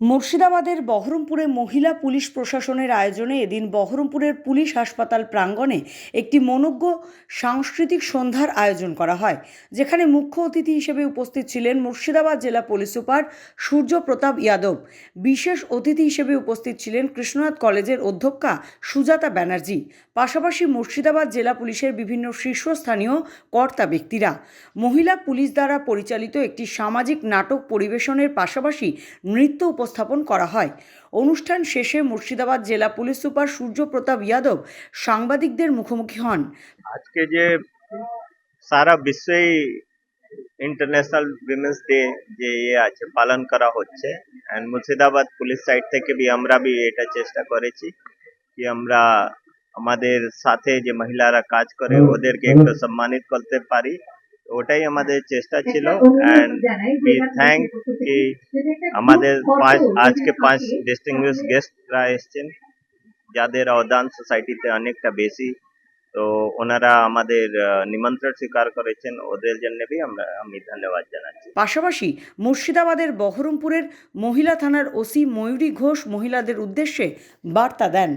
মুর্শিদাবাদের বহরমপুরে মহিলা পুলিশ প্রশাসনের আয়োজনে এদিন বহরমপুরের পুলিশ হাসপাতাল প্রাঙ্গণে একটি মনোজ্ঞ সাংস্কৃতিক সন্ধ্যার আয়োজন করা হয়, যেখানে মুখ্য অতিথি হিসেবে উপস্থিত ছিলেন মুর্শিদাবাদ জেলা পুলিশ সুপার সূর্য প্রতাপ যাদব বিশেষ অতিথি হিসেবে উপস্থিত ছিলেন কৃষ্ণনাথ কলেজের অধ্যক্ষা সুজাতা ব্যানার্জি। পাশাপাশি মুর্শিদাবাদ জেলা পুলিশের বিভিন্ন শীর্ষস্থানীয় কর্তা ব্যক্তিরা। মহিলা পুলিশ দ্বারা পরিচালিত একটি সামাজিক নাটক পরিবেশনের পাশাপাশি নৃত্য উপস্থাপন করা হয়। অনুষ্ঠান শেষে মুর্শিদাবাদ জেলা পুলিশ সুপার সূর্য প্রতাপ যাদব সাংবাদিকদের মুখোমুখি হন। আজকে যে সারা বিশ্বেই ইন্টারন্যাশনাল উইমেন্স ডে যে ইয়ে আছে পালন করা হচ্ছে অ্যান্ড মুর্শিদাবাদ পুলিশ সাইড থেকে বি আমরা বি এটা চেষ্টা করেছি কি আমরা আমাদের সাথে যে মহিলারা কাজ করে ওদেরকে একটু সম্মানিত করতে পারি। ওটাই আমাদের চেষ্টা ছিল অ্যান্ড থ্যাংক কি আমাদের পাঁচ আজকে পাঁচ ডিস্টিংগুইশ গেস্টরা এসছেন। যাদের অবদান সোসাইটিতে অনেকটা বেশি তো ওনারা আমাদের নিমন্ত্রণ স্বীকার করেছেন। ওদের জন্য বি আমরা আমি ধন্যবাদ জানাচ্ছি। পাশাপাশি মুর্শিদাবাদের বহরমপুরের মহিলা থানার ওসি ময়ূরী ঘোষ মহিলাদের উদ্দেশ্যে বার্তা দেন।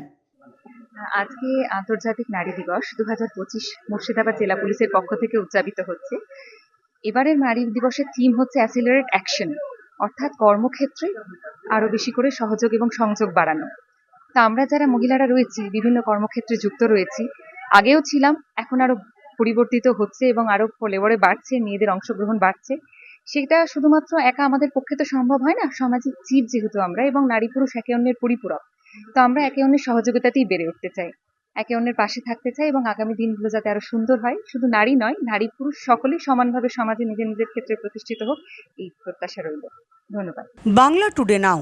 আজকে আন্তর্জাতিক নারী দিবস দু হাজার পঁচিশ মুর্শিদাবাদ জেলা পুলিশের পক্ষ থেকে উদযাপিত হচ্ছে। এবারের নারী দিবসের থিম হচ্ছে অ্যাসিলারেট অ্যাকশন অর্থাৎ কর্মক্ষেত্রে আরও বেশি করে সহযোগ এবং সংযোগ বাড়ানো। তা আমরা যারা মহিলারা রয়েছি, বিভিন্ন কর্মক্ষেত্রে যুক্ত রয়েছি, আগেও ছিলাম, এখন আরও পরিবর্তিত হচ্ছে এবং আরও লেবরে বাড়ছে, মেয়েদের অংশগ্রহণ বাড়ছে। সেটা শুধুমাত্র একা আমাদের পক্ষে তো সম্ভব হয় না সামাজিক জীব যেহেতু আমরা এবং নারী পুরুষ একে অন্যের পরিপূরক। তো আমরা একে অন্যের সহযোগিতাতেই বেড়ে উঠতে চাই। একে অন্যের পাশে থাকতে চাই এবং আগামী দিনগুলো যাতে আরও সুন্দর হয়। শুধু নারী নয়, নারী পুরুষ সকলেই সমানভাবে সমাজে নিজের নিজের ক্ষেত্রে প্রতিষ্ঠিত হোক, এই প্রত্যাশা রইল। ধন্যবাদ। Bangla today now.